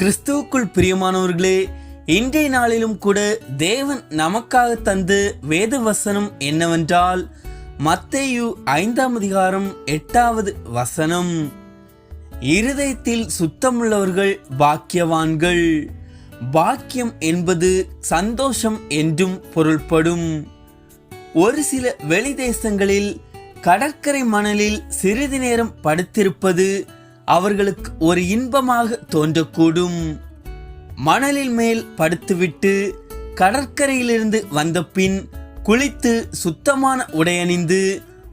கிறிஸ்துவுக்குள் பிரியமானவர்களே இன்றைய நாளிலும் கூட தேவன் நமக்காக தந்து வேத வசனம் என்னவென்றால் மத்தேயு ஐந்தாம் அதிகாரம் எட்டாவது வசனம். இருதயத்தில் சுத்தமுள்ளவர்கள் பாக்கியவான்கள். பாக்கியம் என்பது சந்தோஷம் என்றும் பொருள்படும். ஒரு சில வெளி தேசங்களில் கடற்கரை மணலில் சிறிது நேரம் படுத்திருப்பது அவர்களுக்கு ஒரு இன்பமாக தோன்றக்கூடும். மணலில் மேல் படுத்துவிட்டு கடற்கரையிலிருந்து வந்த பின் குளித்து சுத்தமான உடையணிந்து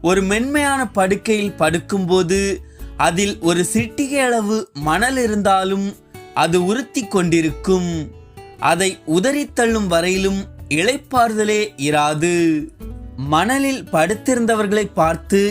ஒரு மென்மையான படுக்கையில் படுக்கும்போது அதில் ஒரு சிட்டிகை அளவு மணல் இருந்தாலும் அது உறுத்தி கொண்டிருக்கும். அதை உதறித்தள்ளும் வரையிலும் இளைப்பாறுதலே இராது. மணலில் படுத்திருந்தவர்களை பார்த்து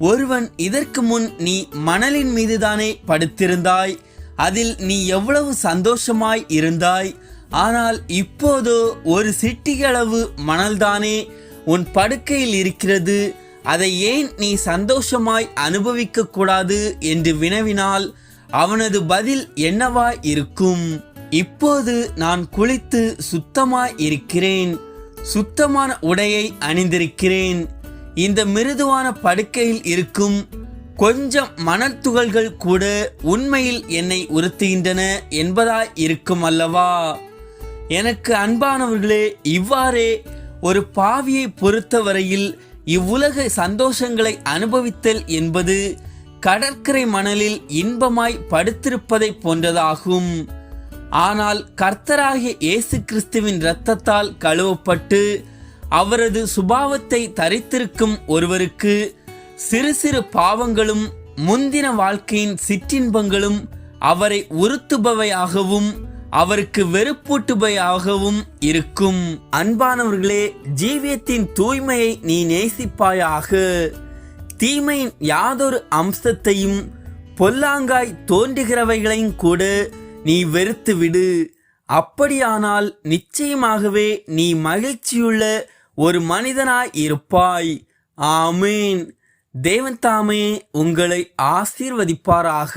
ஒருவன் இதற்கு முன் நீ மணலின் மீதுதானே படுத்திருந்தாய். அதில் நீ எவ்வளவு சந்தோஷமாய் இருந்தாய். ஆனால் இப்போதோ ஒரு சிட்டிகளவு மணல்தானே உன் படுக்கையில் இருக்கிறது. அதை ஏன் நீ சந்தோஷமாய் அனுபவிக்க கூடாது என்று வினவினால் அவனது பதில் என்னவாய் இருக்கும்? இப்போது நான் குளித்து சுத்தமாய் இருக்கிறேன். சுத்தமான உடையை அணிந்திருக்கிறேன். இந்த மிருதுவான படுக்கையில் இருக்கும் கொஞ்சம் மணத்துகள்கள் கூட உண்மையில் என்னை உறுத்துகின்றன என்பதாய் இருக்கும் அல்லவா? எனக்கு அன்பானவர்களே இவ்வாறே ஒரு பாவியை பொறுத்தவரையில் இவ்வுலக சந்தோஷங்களை அனுபவித்தல் என்பது கடற்கரை மணலில் இன்பமாய் படுத்திருப்பதை போன்றதாகும். ஆனால் கர்த்தராகிய இயேசு கிறிஸ்துவின் இரத்தத்தால் கழுவப்பட்டு அவரது சுபாவத்தை தரித்திருக்கும் ஒருவருக்கு சிறு சிறு பாவங்களும் முந்தின வாழ்க்கையின் சிற்றின்பங்களும் அவரை உறுத்துபவையாகவும் அவருக்கு வெறுப்பூட்டுபையாகவும் இருக்கும். அன்பானவர்களே ஜீவியத்தின் தூய்மையை நீ நேசிப்பாயாக. தீமையின் யாதொரு அம்சத்தையும் பொல்லாங்காய் தோன்றுகிறவைகளையும் கூட நீ வெறுத்து விடு அப்படியானால் நிச்சயமாகவே நீ மகிழ்ச்சியுள்ள ஒரு மனிதனாய் இருப்பாய். ஆமீன். தேவன் தாமே உங்களை ஆசீர்வதிப்பாராக.